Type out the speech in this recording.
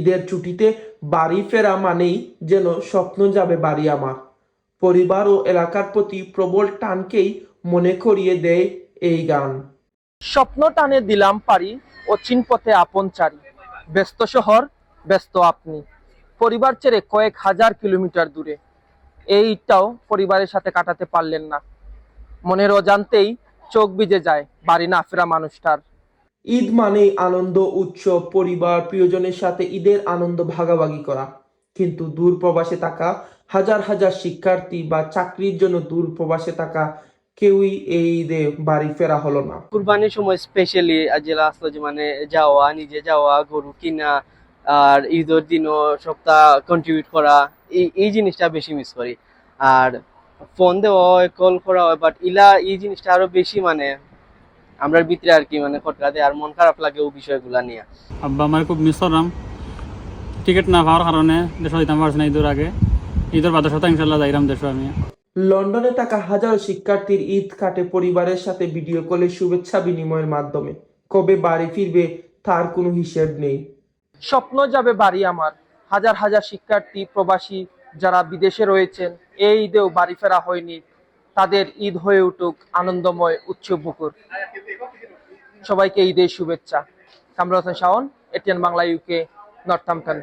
ঈদের ছুটিতে বাড়ি ফেরা মানেই যেন স্বপ্ন যাবে বাড়ি আমার। পরিবার ও এলাকার প্রতি প্রবল টানকেই মনে করিয়ে দেয় এই গান। স্বপ্ন টানে দিলাম পারি, অচিন পথে আপন চারি। ব্যস্ত শহর, ব্যস্ত আপনি। পরিবার ছেড়ে কয়েক হাজার কিলোমিটার দূরে। এইটাও পরিবারের সাথে কাটাতে পারলেন না। মনের অজান্তেই চোখ ভিজে যায় বাড়ি না ফেরা মানুষটার। ঈদ মানেই আনন্দ, উৎসব, পরিবার, প্রিয়জনের সাথে ঈদের আনন্দ ভাগাভাগি করা। কিন্তু দূর প্রবাসে থাকা হাজার হাজার শিক্ষার্থী বা চাকরির জন্য দূর প্রবাসে থাকা কেউই এই ঈদে বাড়ি ফেরা হলো না। কুরবানির সময় স্পেশালি জেলা আসলো যে মানে যাওয়া, নিজে যাওয়া, গরু কিনা আর ঈদের দিনও সপ্তাহ কন্ট্রিবিউট করা, এই এই জিনিসটা বেশি মিস করি। আর ফোন দেওয়া হয় কল করা হয় বাট ইলা এই জিনিসটা আরও বেশি মানে আমরা ভিতরে আর কি মানে খটকা দেয় আর মন খারাপ লাগে ও বিষয়গুলা নিয়ে। আব্বা আমার খুব মিস করলাম টিকিট না পাওয়ার কারণে দেশ দিতাম পারছি না ঈদের আগে। ঈদের বাদে সপ্তাহ ইনশাল্লাহ যাইলাম দেশ আমি। লন্ডনে থাকা হাজারো শিক্ষার্থীর ঈদ কাটে পরিবারের সাথে ভিডিও কলে শুভেচ্ছা বিনিময়ের মাধ্যমে। কবে বাড়ি ফিরবে তার কোনো হিসেব নেই। স্বপ্ন যাবে বাড়ি আমার। হাজার হাজার শিক্ষার্থী প্রবাসী যারা বিদেশে রয়েছেন এই ঈদেও বাড়ি ফেরা হয়নি। তাদের ঈদ হয়ে উঠুক, আনন্দময় উৎসব মুখর সবাইকে ঈদের শুভেচ্ছা। Kamrul Hasan Shaon, ATN Bangla UK Northampton